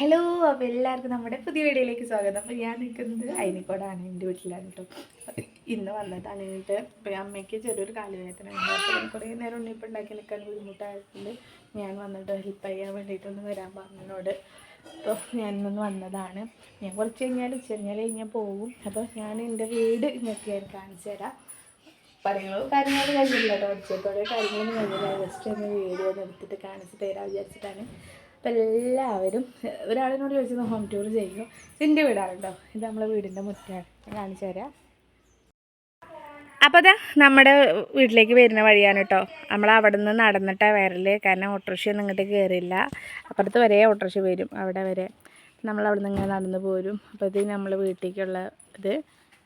Hello അപ്പോൾ എല്ലാവർക്കും നമ്മുടെ പുതിയ വീഡിയോയിലേക്ക് സ്വാഗതം. അപ്പോൾ ഞാൻ നിൽക്കുന്നത് അയിനിക്കോടാണ് എന്റെ വീട്ടിലാണ് കേട്ടോ. ഇന്ന് വന്നതാണ് എന്നിട്ട് ഇപ്പോൾ അമ്മയ്ക്ക് ചെറിയൊരു കാലുവേദന കുറേ നേരം ഉണ്ണിപ്പം ഉണ്ടാക്കി നിൽക്കാൻ ബുദ്ധിമുട്ടായതുകൊണ്ട് ഞാൻ വന്നിട്ട് ഹെൽപ്പ് ചെയ്യാൻ വേണ്ടിയിട്ടൊന്ന് വരാൻ പറഞ്ഞതിനോട് അപ്പോൾ ഞാൻ ഇന്നൊന്ന് വന്നതാണ്. ഞാൻ കുറച്ച് കഴിഞ്ഞാൽ ഉച്ച കഴിഞ്ഞാൽ കഴിഞ്ഞാൽ പോകും അപ്പോൾ ഞാൻ എന്റെ വീട് നിങ്ങൾക്ക് ഞാൻ കാണിച്ചു തരാം. പണികളും കാര്യങ്ങളും കഴിഞ്ഞില്ല കേട്ടോ. ഉച്ചത്തോടെ കാര്യങ്ങളൊന്നും കഴിഞ്ഞില്ല. ജസ്റ്റ് ഒന്ന് വീഡിയോ എടുത്തിട്ട് കാണിച്ച് തരാൻ വിചാരിച്ചിട്ടാണ്. അപ്പം എല്ലാവരും ഒരാളിനോട് ചോദിച്ചത് ഹോം ടൂർ ചെയ്യുമോ ഇതിന്റെ വീടാണ് ഇത് നമ്മളെ വീടിന്റെ മുറ്റാണ് കാണിച്ചു തരാം. അപ്പോൾ അതാ നമ്മുടെ വീട്ടിലേക്ക് വരുന്ന വഴിയാണ് കേട്ടോ നമ്മൾ അവിടെ നിന്ന് നടന്നിട്ടാണ് വരൽ. കാരണം ഓട്ടോറിക്ഷ ഒന്നും ഇങ്ങോട്ട് കയറില്ല അപ്പുറത്ത് വരെ ഓട്ടോറിക്ഷ വരും. അവിടെ വരെ നമ്മൾ അവിടെ നിന്ന് ഇങ്ങനെ നടന്ന് പോരും. അപ്പോൾ ഇത് നമ്മൾ വീട്ടിലേക്കുള്ള ഇത്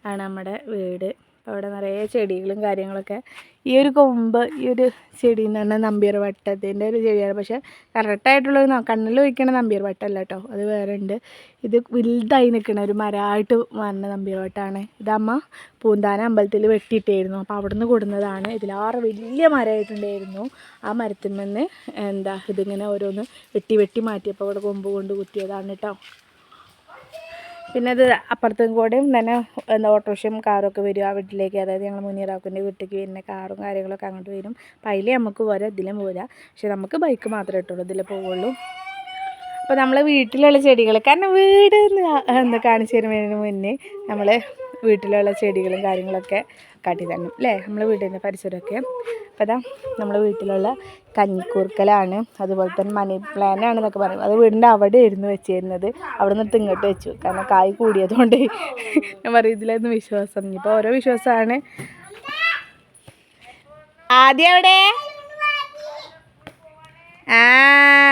ആണ് നമ്മുടെ വീട്. അവിടെ നിറയെ ചെടികളും കാര്യങ്ങളൊക്കെ. ഈ ഒരു കൊമ്പ് ഈ ഒരു ചെടി എന്ന് പറഞ്ഞാൽ നമ്പിയർ വട്ടത്തിന്റെ ഒരു ചെടിയാണ്. പക്ഷേ കറക്റ്റായിട്ടുള്ളൊരു കണ്ണിൽ വയ്ക്കണ നമ്പിയർ വട്ടമല്ല കേട്ടോ. അത് വേറെ ഉണ്ട്. ഇത് വലുതായി നിൽക്കുന്ന ഒരു മരമായിട്ട് വന്ന നമ്പിയർ വട്ടമാണ് ഇതമ്മ പൂന്താന അമ്പലത്തിൽ വെട്ടിയിട്ടായിരുന്നു. അപ്പോൾ അവിടെ നിന്ന് കൊടുന്നതാണ്. ഇതിലാറ് വലിയ മരമായിട്ടുണ്ടായിരുന്നു. ആ മരത്തിൽ നിന്ന് എന്താ ഇതിങ്ങനെ ഓരോന്ന് വെട്ടി വെട്ടി മാറ്റിയപ്പോൾ അവിടെ കൊമ്പ് കൊണ്ട് കുത്തിയതാണ് കേട്ടോ. പിന്നെ അത് അപ്പുറത്തും കൂടെയും തന്നെ എന്താ ഓട്ടോറിക്ഷയും കാറൊക്കെ വരും ആ വീട്ടിലേക്ക്. അതായത് ഞങ്ങൾ മുനീറാക്കുന്റെ വീട്ടിലേക്ക് വരുന്ന കാറും കാര്യങ്ങളൊക്കെ അങ്ങോട്ട് വരും. അപ്പം നമുക്ക് പോരാ ഇതിലും പോരാ. പക്ഷെ നമുക്ക് ബൈക്ക് മാത്രമേ ഇട്ടുള്ളൂ ഇതിൽ പോവുള്ളൂ. അപ്പോൾ നമ്മളെ വീട്ടിലുള്ള ചെടികൾ കാരണം വീട് എന്ന് എന്താ കാണിച്ചു തരുന്നതിന് മുന്നേ നമ്മൾ വീട്ടിലുള്ള ചെടികളും കാര്യങ്ങളൊക്കെ കാട്ടി തരണം അല്ലേ? നമ്മളെ വീടിന്റെ പരിസരമൊക്കെ. അപ്പോൾ അതാ നമ്മളെ വീട്ടിലുള്ള കഞ്ഞിക്കൂർക്കലാണ്. അതുപോലെ തന്നെ മണി പ്ലാനാണ് എന്നൊക്കെ പറയും. അത് വീടിന്റെ അവിടെ ആയിരുന്നു വെച്ചിരുന്നത്. അവിടെ നിന്ന് ഇങ്ങോട്ട് വെച്ചു. കാരണം കായ് കൂടിയതുകൊണ്ട് ഞാൻ പറയും ഇതിലായിരുന്നു വിശ്വാസം ഇപ്പോൾ ഓരോ വിശ്വാസമാണ്. ആദ്യം എവിടെ? ആ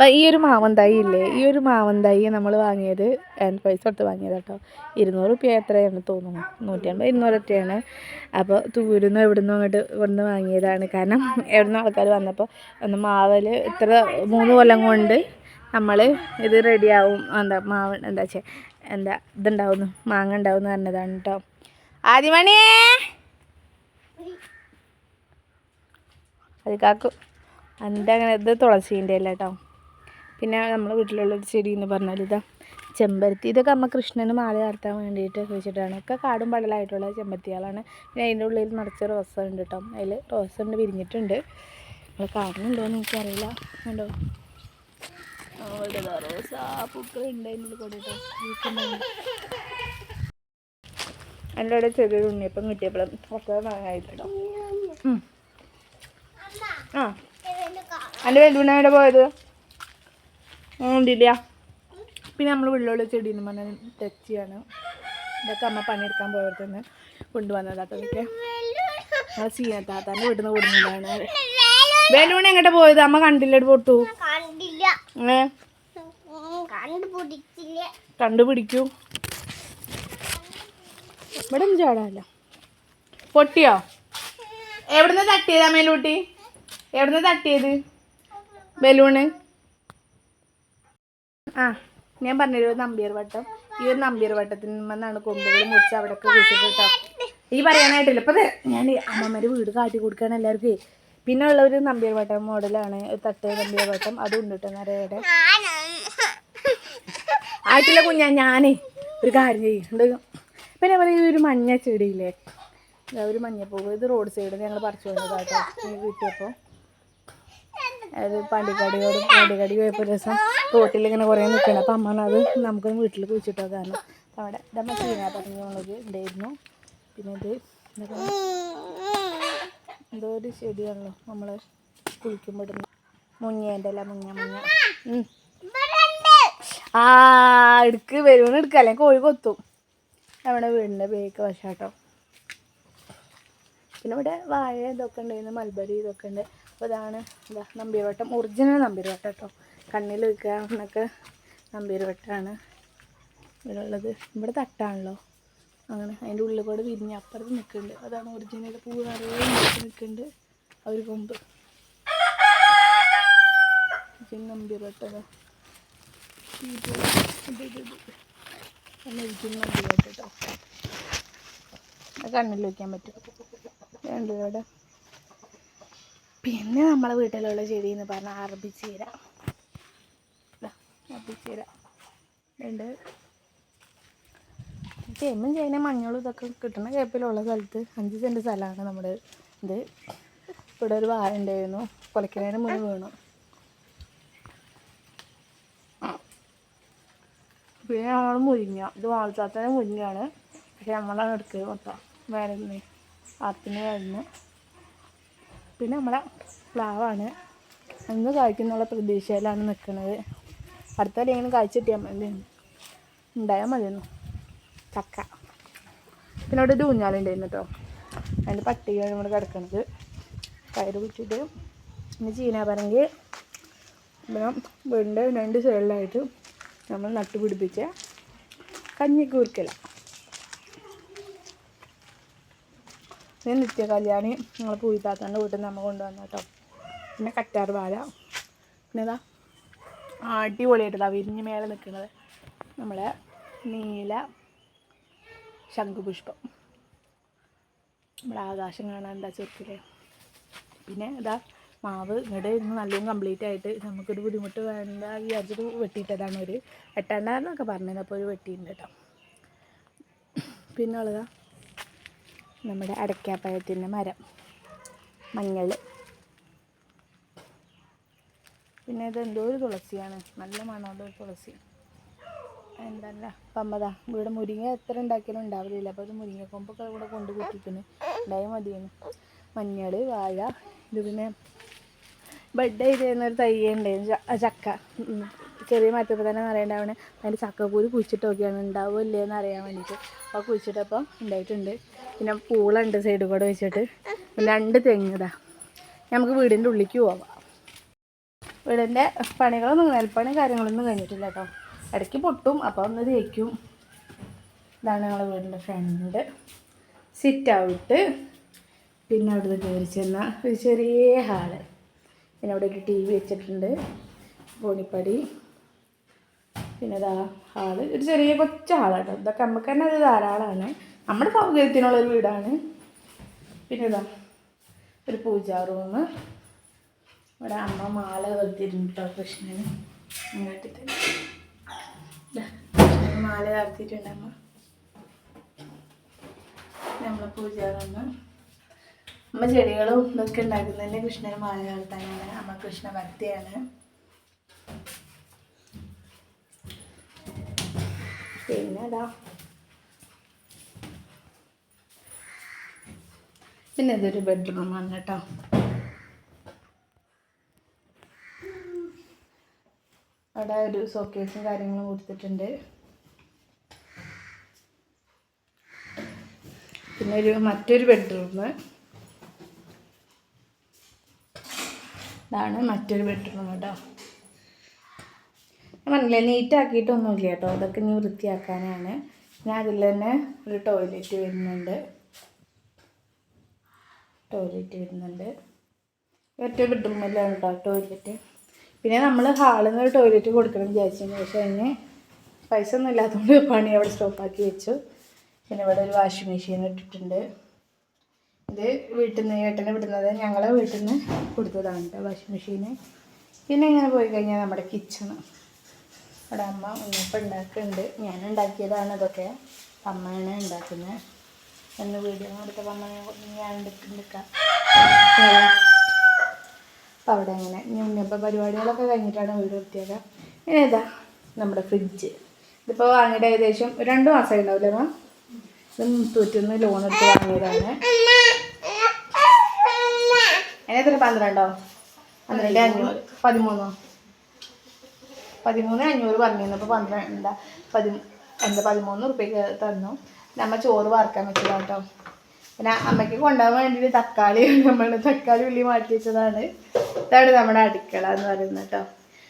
അപ്പോൾ ഈ ഒരു മാവന്തായി ഇല്ലേ? ഈ ഒരു മാവന്തായി നമ്മൾ വാങ്ങിയത് എന്റെ പൈസ കൊടുത്ത് വാങ്ങിയത് കേട്ടോ ഇരുന്നൂറ് റുപ്യ എത്രയാണ് തോന്നുന്നു. നൂറ്റി അൻപത് ഇരുന്നൂറൊക്കെയാണ് അപ്പോൾ തൂരുന്ന് എവിടുന്നോ അങ്ങോട്ട് ഇവിടുന്ന് വാങ്ങിയതാണ്. കാരണം എവിടുന്ന് ആൾക്കാർ വന്നപ്പോൾ ഒന്ന് മാവൽ ഇത്ര മൂന്ന് കൊല്ലം കൊണ്ട് നമ്മൾ ഇത് റെഡിയാവും എന്താ മാവ് എന്താ ചെ എന്താ ഇതുണ്ടാവുന്നു മാങ്ങ ഉണ്ടാവും എന്ന് പറഞ്ഞതാണ് കേട്ടോ ആദ്യമണിയേ അത് കാക്കു. എന്റെ അങ്ങനെ ഇത് തുളസീന്റെ അല്ല കേട്ടോ പിന്നെ നമ്മളെ വീട്ടിലുള്ളൊരു ചെടി എന്ന് പറഞ്ഞാൽ ഇതാ ചെമ്പരത്തി. ഇതൊക്കെ അമ്മ കൃഷ്ണന് മാല ചാർത്താൻ വേണ്ടിയിട്ട് വെച്ചിട്ടാണ് ഒക്കെ കാടും പടലായിട്ടുള്ള ചെമ്പരത്തികളാണ്. പിന്നെ അതിന്റെ ഉള്ളിൽ നിറച്ച് റോസ ഉണ്ട് കേട്ടോ. അതിൽ റോസ ഉണ്ട് വിരിഞ്ഞിട്ടുണ്ട്. നമ്മൾ കാണുന്നുണ്ടോ എന്ന് എനിക്കറിയില്ല. കണ്ടോ? അവിടെ റോസ പൂക്കൾ ഉണ്ട് അതിന്റെ ഉള്ളിൽ കൂടെ കേട്ടോ. പൂക്കുന്നുണ്ട്. എന്റെ അവിടെ ചെറിയൊരു ഉണ്ണിയപ്പം കിട്ടിയപ്പോഴും ഒക്കെ വാങ്ങായിട്ടോ ആ. എന്റെ വെല്ലുവിനായുടെ പോയത്? ഉണ്ടില്ല? പിന്നെ നമ്മൾ വെള്ളമുള്ള ചെടി എന്ന് പറഞ്ഞാൽ തെച്ചിയാണ്. ഇതൊക്കെ അമ്മ പണിയെടുക്കാൻ പോയവർ തന്നെ കൊണ്ടുവന്നതാട്ടതൊക്കെ ആ സീനത്താത്താന്റെ വീട്ടിൽ നിന്ന് കൊടുക്കുന്നതാണ് ബലൂൺ എങ്ങോട്ട് പോയത്? അമ്മ കണ്ടില്ല? പൊട്ടു കണ്ടുപിടിക്കൂ ഇവിടെ ചാടാല്ല പൊട്ടിയോ? എവിടുന്ന് തട്ടിയതാ മേലൂട്ടി എവിടുന്ന് തട്ടിയത്? ബലൂണ് ആ ഞാൻ പറഞ്ഞൊരു നമ്പിയർ വട്ടം. ഈ ഒരു നമ്പിയർ വട്ടത്തിൽ നിന്നാണ് കൊമ്പുകൾ മുറിച്ച് കുഴിച്ചിട്ട് കേട്ടോ. ഈ പറയാനായിട്ടില്ല. ഇപ്പം ഞാൻ അമ്മമാര് വീട് കാട്ടി കൊടുക്കാണ് എല്ലാവർക്കും. പിന്നെ ഉള്ള ഒരു നമ്പിയർ വട്ടം മോഡലാണ്. തട്ട് നമ്പിയർ വട്ടം. അതും ഉണ്ട് കേട്ടോ നിറയുടെ ആയിട്ടില്ല കുഞ്ഞാ ഞാനേ ഒരു കാര്യം ചെയ്യുന്നുണ്ട് പിന്നെ പറയുക ഒരു മഞ്ഞ ചെടിയില്ലേ? ഒരു മഞ്ഞപ്പൂവ്. ഇത് റോഡ് സൈഡ് ഞങ്ങൾ പറിച്ചു വന്നതാട്ടോ വീട്ടിൽ കിട്ടിയപ്പോൾ അത് പാണ്ടിക്കാടിയോട് പാണ്ടിക്കാടി പോയപ്പോൾ ദിവസം റോട്ടിൽ ഇങ്ങനെ കുറേ നിൽക്കണം അപ്പം അമ്മ അത് നമുക്ക് വീട്ടിൽ കുഴിച്ചിട്ടോ കാരണം അവിടെ ഇതമ്മ ചീന പറഞ്ഞുള്ളത് ഉണ്ടായിരുന്നു പിന്നെ ഇത് എന്തോ ഒരു ചെടിയാണല്ലോ നമ്മൾ കുളിക്കുമ്പോൾ ഇടുന്നു മുഞ്ഞേന്റെ അല്ല മുഞ്ഞ ഉം. ആ എടുക്ക് വരുമെന്ന് എടുക്കുക അല്ലെങ്കിൽ കോഴി കൊത്തും. നമ്മുടെ വീടിന്റെ ബേക്ക് വശാട്ടോ. പിന്നെ ഇവിടെ വാഴ ഇതൊക്കെ ഉണ്ടായിരുന്നു മൽബരി ഇതൊക്കെ ഉണ്ട് അപ്പോൾ ഇതാണ് എന്താ നമ്പീർവട്ടം. ഒറിജിനൽ നമ്പീർവട്ടം കേട്ടോ. കണ്ണിൽ വെക്കുക എന്നൊക്കെ നമ്പീർവട്ടമാണ് ഇതിലുള്ളത് ഇവിടെ തട്ടാണല്ലോ. അങ്ങനെ അതിന്റെ ഉള്ളിൽ കൂടെ വിരിഞ്ഞ് അപ്പുറത്ത് നിൽക്കുന്നുണ്ട്. അതാണ് ഒറിജിനൽ പൂ നിറയെ നിൽക്കുന്നുണ്ട് ഒരു കൊമ്പ്. നമ്പീർവട്ടോ കണ്ണിൽ വയ്ക്കാൻ പറ്റും. വേണ്ടത് ഇവിടെ. പിന്നെ നമ്മളെ വീട്ടിലുള്ള ചെടി എന്ന് പറഞ്ഞാൽ അറബിച്ചീര. അറബിച്ചീര ഉണ്ട് ചേമ്പും ചെയ്യുന്ന മഞ്ഞളും ഇതൊക്കെ കിട്ടുന്ന കേപ്പിലുള്ള സ്ഥലത്ത് അഞ്ച് സെന്റ് സ്ഥലമാണ് നമ്മുടെ ഇത്. ഇവിടെ ഒരു വാഴ ഉണ്ടായിരുന്നു. കുലക്കിലേന് മുന്നിൽ വീണു. പിന്നെ നമ്മൾ മുരിങ്ങ. ഇത് വാഴത്താത്തന്നെ മുരിങ്ങയാണ്. പക്ഷെ നമ്മളാണ് എടുക്കുക മൊത്തം. വേറെ ആർത്തിന് വേനലിന് പിന്നെ നമ്മളെ പ്ലാവാണ്. അന്ന് കായ്ക്കുന്നുള്ള പ്രതീക്ഷയിലാണ് നിൽക്കുന്നത് അടുത്ത അല്ലെങ്കിൽ കായ്ച്ചിട്ടിയാൽ മതി. ഉണ്ടായാൽ മതിയെന്നു. ചക്ക. പിന്നെ അവിടെ ഒരു ഊഞ്ഞാലുണ്ടായിരുന്നു കേട്ടോ. അതിന്റെ പട്ടികയാണ് ഇവിടെ കിടക്കുന്നത് കയറ് കുറ്റിട്ട് പിന്നെ ചീനാപരങ്കി. പിന്നെ വീടിന്റെ രണ്ട് സൈഡിലായിട്ട് നമ്മൾ നട്ടുപിടിപ്പിച്ച കഞ്ഞിക്കൂർക്കല പിന്നെ നിത്യ കല്യാണി ഞങ്ങൾ പൂയിത്താത്തന്റെ വീട്ടിൽ നമ്മൾ കൊണ്ടുവന്ന കേട്ടോ. പിന്നെ കറ്റാർ വാഴ. പിന്നെ ഇതാ അടിപൊളിയായിട്ടാ വിരിഞ്ഞ് മേലെ നിൽക്കുന്നത്. നമ്മളെ നീല ശംഖുപുഷ്പം. നമ്മുടെ ആകാശം കാണാൻ എന്താ ചെറുക്കില്ലേ പിന്നെ ഇതാ മാവ് ഇങ്ങോട്ട് ഇരുന്ന് നല്ലോണം കംപ്ലീറ്റ് ആയിട്ട് നമുക്കൊരു ബുദ്ധിമുട്ട് വേണ്ട വിചാരിച്ചിട്ട് വെട്ടിയിട്ടതാണ് ഒരു വെട്ടണ്ടെന്നൊക്കെ പറഞ്ഞത് അപ്പോൾ ഒരു വെട്ടിയിട്ടുണ്ട് കേട്ടോ. പിന്നെ ഉള്ളതാ നമ്മുടെ അടയ്ക്കാപ്പഴത്തിന്റെ മരം മഞ്ഞൾ. പിന്നെ ഇത് എന്തോ ഒരു തുളസിയാണ്. നല്ല മണമുള്ള ഒരു തുളസി. എന്തല്ല പമ്മതാ ഇവിടെ മുരിങ്ങ എത്ര ഉണ്ടാക്കിയാലും ഉണ്ടാവില്ല അപ്പോൾ അത് മുരിങ്ങ കൊമ്പൊക്കെ ഇവിടെ കൊണ്ട് കൂട്ടിക്കുന്നു ഉണ്ടായാൽ മതിയാണ് മഞ്ഞൾ വാഴ ഇത് പിന്നെ ബഡ് ചെയ്ത് തരുന്ന ഒരു തൈ ഉണ്ടായിരുന്നു. ചക്ക. ചെറിയ മരത്തിൽ തന്നെ നിറയുണ്ടാവണേ. അതിന്റെ ചക്കപ്പൂര് കുഴിച്ചിട്ട് നോക്കിയാണ്. ഉണ്ടാവുമല്ലേ എന്ന് അറിയാൻ വേണ്ടിയിട്ട്. അപ്പോൾ കുഴിച്ചിട്ടപ്പം ഉണ്ടായിട്ടുണ്ട്. പിന്നെ പൂളുണ്ട് സൈഡ് കൂടെ വെച്ചിട്ട്. രണ്ട് തെങ്ങിതാ നമുക്ക് വീടിന്റെ ഉള്ളിലേക്ക് പോവാം. വീടിന്റെ പണികളൊന്നും നെൽപ്പണി കാര്യങ്ങളൊന്നും കഴിഞ്ഞിട്ടില്ല കേട്ടോ. ഇടയ്ക്ക് പൊട്ടും അപ്പോൾ ഒന്ന് തേക്കും. ഇതാണ് ഞങ്ങളുടെ വീടിന്റെ ഫ്രണ്ട്. സിറ്റ് ഔട്ട് പിന്നെ അവിടുന്ന് കയറി ചെന്ന ഒരു ചെറിയ ഹാൾ. പിന്നെ അവിടെ ഒരു ടി വി വെച്ചിട്ടുണ്ട്. കോണിപ്പടി. പിന്നെ ഇതാ ഹാൾ. ഒരു ചെറിയ കൊച്ചു ഹാളാട്ടോ ഇതൊക്കെ നമുക്ക് തന്നെ അത് ധാരാളമാണ്. നമ്മുടെ സൗകര്യത്തിനുള്ളൊരു വീടാണ്. പിന്നെ ഇതാ ഒരു പൂജാ റൂം. ഇവിടെ അമ്മ മാല വരുത്തിയിട്ടുണ്ട് കൃഷ്ണന്. അങ്ങോട്ട് മാല ചാർത്തിയിട്ടുണ്ട് അമ്മ. നമ്മളെ പൂജാ റൂം. അമ്മ ചെടികളും ഇതൊക്കെ ഉണ്ടാക്കുന്നതിന് കൃഷ്ണന് മാല ചാർത്താനാണ് അമ്മ കൃഷ്ണ ഭക്തിയാണ്. പിന്നെ അതാ പിന്നെ ഇതൊരു ബെഡ്റൂമാണ് കേട്ടോ. അവിടെ ഒരു സോക്കേസും കാര്യങ്ങളും കൊടുത്തിട്ടുണ്ട്. പിന്നെ ഒരു മറ്റൊരു ബെഡ്റൂം ഇതാണ് മറ്റൊരു ബെഡ്റൂം കേട്ടോ. ഞാൻ പറഞ്ഞില്ലേ നീറ്റ് കേട്ടോ. അതൊക്കെ ഇനി വൃത്തിയാക്കാനാണ്. ഞാൻ അതിൽ തന്നെ ഒരു ടോയ്ലറ്റ് വരുന്നുണ്ട്. ടോയ്ലറ്റ് വരുന്നുണ്ട്. ഒറ്റ ബെഡ്റൂമിലാണ് കേട്ടോ ടോയ്ലറ്റ് പിന്നെ നമ്മൾ ഹാളിൽ നിന്ന് ഒരു ടോയ്ലറ്റ് കൊടുക്കണം വിചാരിച്ചു പക്ഷേ അതിന് പൈസ ഒന്നും ഇല്ലാത്തതുകൊണ്ട് പണി അവിടെ സ്റ്റോപ്പാക്കി വെച്ചു. പിന്നെ ഇവിടെ ഒരു വാഷിംഗ് മെഷീൻ ഇട്ടിട്ടുണ്ട്. ഇത് വീട്ടിൽ നിന്ന് ഏട്ടനെ വിടുന്നത് ഞങ്ങളെ വീട്ടിൽ നിന്ന് കൊടുത്തതാണ് കേട്ടോ വാഷിംഗ് മെഷീന് പിന്നെ ഇങ്ങനെ പോയി കഴിഞ്ഞാൽ നമ്മുടെ കിച്ചണ് ഇവിടെ അമ്മ ഉണ്ണിപ്പം ഉണ്ടാക്കുന്നുണ്ട്. ഞാൻ ഉണ്ടാക്കിയതാണ് ഇതൊക്കെ. അമ്മയാണ് ഉണ്ടാക്കുന്നത്. എന്ന് വീഡിയോ എടുത്തപ്പോൾ അമ്മ ഞാൻ എടുക്കാം അവിടെ അങ്ങനെ ഞാൻ പരിപാടികളൊക്കെ കഴിഞ്ഞിട്ടാണ് വീട് വൃത്തിയാക്കുക. ഇനി ഇതാ നമ്മുടെ ഫ്രിഡ്ജ് ഇതിപ്പോൾ വാങ്ങിയിട്ട് ഏകദേശം രണ്ടു മാസമായി ഉണ്ടാവില്ലേ മാം ഇത് മുത്തൂറ്റിന്ന് ലോൺ എടുത്ത് വാങ്ങിയതാണ്. എത്ര? പന്ത്രണ്ടോ? പന്ത്രണ്ട് അഞ്ഞൂറ് പതിമൂന്നോ? പതിമൂന്ന് അഞ്ഞൂറ് പറഞ്ഞിരുന്നു. അപ്പോൾ പന്ത്രണ്ട് എന്താ? പതി എന്താ പതിമൂന്ന് ഉറുപ്പ്യക്ക് തന്നു. നമ്മ ചോറ് വറക്കാൻ വെച്ചതാണ് കേട്ടോ. പിന്നെ അമ്മയ്ക്ക് കൊണ്ടുപോകാൻ വേണ്ടിയിട്ട് തക്കാളി നമ്മൾ തക്കാളി ഉള്ളി മാറ്റി വെച്ചതാണ്. ഇതാണ് നമ്മുടെ അടുക്കള എന്ന് പറയുന്നത് കേട്ടോ.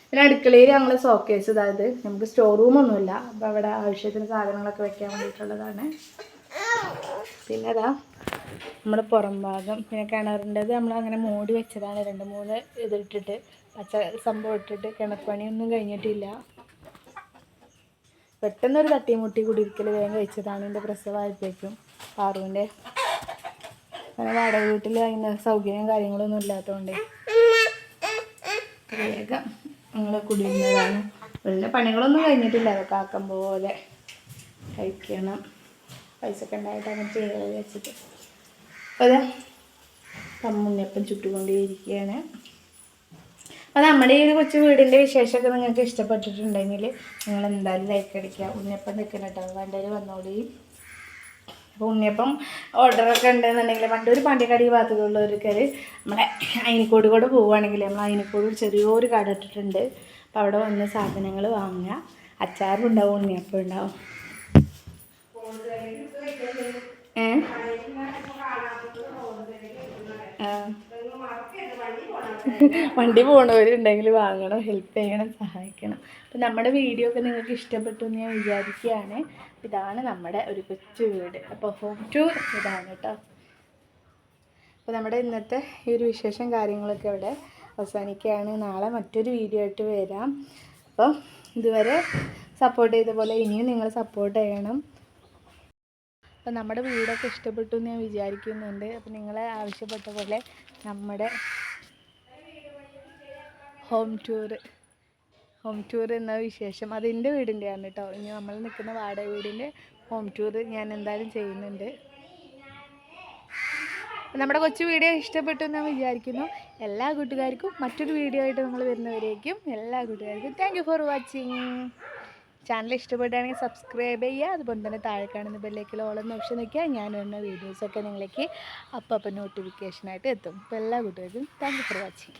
പിന്നെ അടുക്കളയിൽ ഞങ്ങൾ സോക്കേസ് അതായത് നമുക്ക് സ്റ്റോർ റൂമൊന്നുമില്ല അപ്പോൾ അവിടെ ആവശ്യത്തിന് സാധനങ്ങളൊക്കെ വെക്കാൻ വേണ്ടിയിട്ടുള്ളതാണ്. പിന്നെ അതാ നമ്മുടെ പുറം ഭാഗം പിന്നെ കിണറിന്റെത് നമ്മൾ അങ്ങനെ മൂടി വെച്ചതാണ്. രണ്ട് മൂന്ന് ഇതിട്ടിട്ട് പച്ച സംഭവം ഇട്ടിട്ട് കിണർ പണിയൊന്നും കഴിഞ്ഞിട്ടില്ല. പെട്ടെന്നൊരു തട്ടിമുട്ടി കുടിയിരിക്കൽ വേഗം കഴിച്ചതാണ് എന്റെ പ്രസവമായപ്പോഴേക്കും പാറുവിന്റെ അങ്ങനെ വാടക വീട്ടിൽ അതിന് സൗകര്യം കാര്യങ്ങളൊന്നും ഇല്ലാത്തതുകൊണ്ട് വേഗം ഞങ്ങൾ കുടിയിരുന്നതാണ് വലിയ പണികളൊന്നും കഴിഞ്ഞിട്ടില്ല അതൊക്കെ ആക്കം പോലെ കഴിക്കണം. പൈസ ഒക്കെ ഉണ്ടായിട്ട് അങ്ങനെ ചെയ്യാൻ വെച്ചിട്ട് അതെ കമ്മുണ്ണിയപ്പം ചുട്ടുകൊണ്ടേയിരിക്കുകയാണ്. അപ്പോൾ നമ്മുടെ ഈ ഒരു കൊച്ചു വീടിന്റെ വിശേഷമൊക്കെ നിങ്ങൾക്ക് ഇഷ്ടപ്പെട്ടിട്ടുണ്ടെങ്കിൽ നിങ്ങൾ എന്തായാലും ലൈക്ക് അടിക്കുക. ഉണ്ണിയപ്പം നിൽക്കണം കേട്ടോ. വേണ്ടവർ വന്നോളി. അപ്പോൾ ഉണ്ണിയപ്പം ഓർഡറൊക്കെ ഉണ്ടെന്നുണ്ടെങ്കിൽ പണ്ട് ഒരു ഈ ഭാഗത്തുള്ളവർക്കൊരു നമ്മളെ അയിനിക്കോട് കൂടെ പോവുകയാണെങ്കിൽ നമ്മൾ അയിനിക്കോട് ചെറിയൊരു കട ഇട്ടിട്ടുണ്ട്. അപ്പോൾ അവിടെ വന്ന് സാധനങ്ങൾ വാങ്ങുക. അച്ചാറും ഉണ്ടാവും ഉണ്ണിയപ്പം ഉണ്ടാവും. ഏ ആ വണ്ടി പോണവരുണ്ടെങ്കിൽ വാങ്ങണം ഹെൽപ്പ് ചെയ്യണം സഹായിക്കണം. അപ്പം നമ്മുടെ വീഡിയോ ഒക്കെ നിങ്ങൾക്ക് ഇഷ്ടപ്പെട്ടു എന്ന് ഞാൻ വിചാരിക്കുകയാണ്. ഇതാണ് നമ്മുടെ ഒരു കൊച്ചു വീട്. അപ്പോൾ ഹോം ടൂർ ഇതാണ് കേട്ടോ. അപ്പോൾ നമ്മുടെ ഇന്നത്തെ ഈ ഒരു വിശേഷം കാര്യങ്ങളൊക്കെ ഇവിടെ അവസാനിക്കുകയാണ്. നാളെ മറ്റൊരു വീഡിയോ ആയിട്ട് വരാം. അപ്പോൾ ഇതുവരെ സപ്പോർട്ട് ചെയ്ത പോലെ ഇനിയും നിങ്ങൾ സപ്പോർട്ട് ചെയ്യണം. അപ്പം നമ്മുടെ വീടൊക്കെ ഇഷ്ടപ്പെട്ടു എന്ന് ഞാൻ വിചാരിക്കുന്നുണ്ട്. അപ്പം നിങ്ങളെ ആവശ്യപ്പെട്ട പോലെ നമ്മുടെ ഹോം ടൂർ ഹോം ടൂർ എന്ന വിശേഷം. അത് എന്റെ വീടിന്റെയാണ് കേട്ടോ ഇനി നമ്മൾ നിൽക്കുന്ന വാടക വീടിന്റെ ഹോം ടൂർ ഞാൻ എന്തായാലും ചെയ്യുന്നുണ്ട്. നമ്മുടെ കൊച്ചു വീഡിയോ ഇഷ്ടപ്പെട്ടു എന്ന് ഞാൻ വിചാരിക്കുന്നു. എല്ലാ കൂട്ടുകാർക്കും മറ്റൊരു വീഡിയോ ആയിട്ട് നമ്മൾ വരുന്നവരേക്കും എല്ലാ കൂട്ടുകാർക്കും താങ്ക് ഫോർ വാച്ചിങ് ചാനൽ ഇഷ്ടപ്പെടുകയാണെങ്കിൽ സബ്സ്ക്രൈബ് ചെയ്യുക. അതുപോലെ തന്നെ താഴെ കാണുന്ന ബെല്ലേക്കിൽ ഓളെന്ന ഓപ്ഷൻ നിൽക്കുക ഞാൻ വരുന്ന വീഡിയോസൊക്കെ നിങ്ങളിലേക്ക് അപ്പം അപ്പം നോട്ടിഫിക്കേഷനായിട്ട് എത്തും. അപ്പോൾ എല്ലാ കൂട്ടുകാർക്കും താങ്ക് ഫോർ വാച്ചിങ്